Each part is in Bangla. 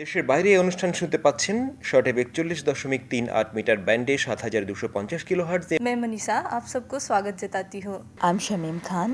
দেশের বাইরে এই অনুষ্ঠান শুনতে পাচ্ছেন শর্টে একচল্লিশ দশমিক তিন আট মিটার ব্যান্ডে সাত হাজার দুশো পঞ্চাশ কিলো হার্টজে मैं मनीषा आप सबको स्वागत जताती हूँ I'm Shamim Khan,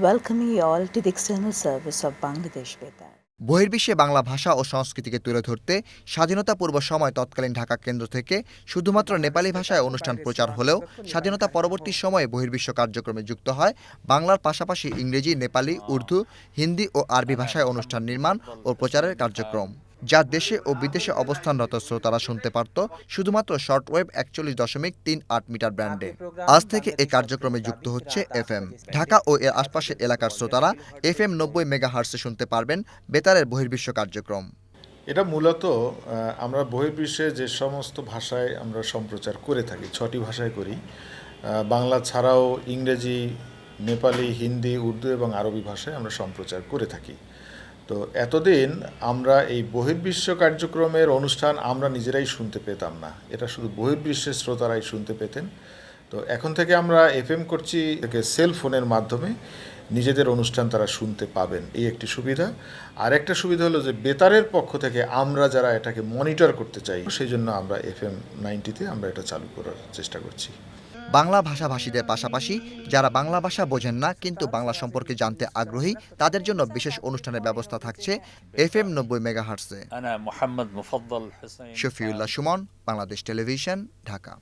welcoming you all to the external service of Bangladesh Betar. বহির্বিশ্বে বাংলা ভাষা ও সংস্কৃতিকে তুলে ধরতে স্বাধীনতা পূর্ব সময় তৎকালীন ঢাকা কেন্দ্র থেকে শুধুমাত্র নেপালি ভাষায় অনুষ্ঠান প্রচার হলেও স্বাধীনতা পরবর্তী সময়ে বহির্বিশ্ব কার্যক্রমে যুক্ত হয় বাংলার পাশাপাশি ইংরেজি নেপালি উর্দু হিন্দি ও আরবি ভাষায় অনুষ্ঠান নির্মাণ ও প্রচারের কার্যক্রম যা দেশে ও বিদেশে অবস্থানরত শ্রোতারা শুনতে পারত, শুধুমাত্র শর্টওয়েভ একচল্লিশ দশমিক তিন আট মিটার ব্র্যান্ডে আজ থেকে এই কার্যক্রমে যুক্ত হচ্ছে এফএম। ঢাকা ও এর আশপাশের এলাকার শ্রোতারা এফ এম নব্বই মেগা হার্সে শুনতে পারবেন বেতারের বহির্বিশ্ব কার্যক্রম। এটা মূলত আমরা বহির্বিশ্বে যে সমস্ত ভাষায় আমরা সম্প্রচার করে থাকি, ছটি ভাষায় করি বাংলা ছাড়াও ইংরেজি, নেপালি, হিন্দি, উর্দু এবং আরবি ভাষায় আমরা সম্প্রচার করে থাকি। তো এতদিন আমরা এই বহির্বিশ্ব কার্যক্রমের অনুষ্ঠান আমরা নিজেরাই শুনতে পেতাম না। এটা শুধু বহির্বিশ্বের শ্রোতারাই শুনতে পেতেন। তো এখন থেকে আমরা এফএম করছি থেকে সেল ফোনের মাধ্যমে। নিজেদের অনুষ্ঠান তারা শুনতে পাবেন। এই একটি সুবিধা। আর একটা সুবিধা হলো যে বেতারের পক্ষ থেকে আমরা যারা এটাকে মনিটর করতে চাই, সেই জন্য আমরা এফএম নাইনটিতে আমরা এটা চালু করার চেষ্টা করছি। বাংলা ভাষাভাষীদের পাশাপাশি যারা বাংলা ভাষা বোঝেন না কিন্তু বাংলা সম্পর্কে জানতে আগ্রহী তাদের জন্য বিশেষ অনুষ্ঠানের ব্যবস্থা থাকছে এফ এম নব্বই মেগাহার্সে শফিউল্লাহ সুমন বাংলাদেশ টেলিভিশন ঢাকা।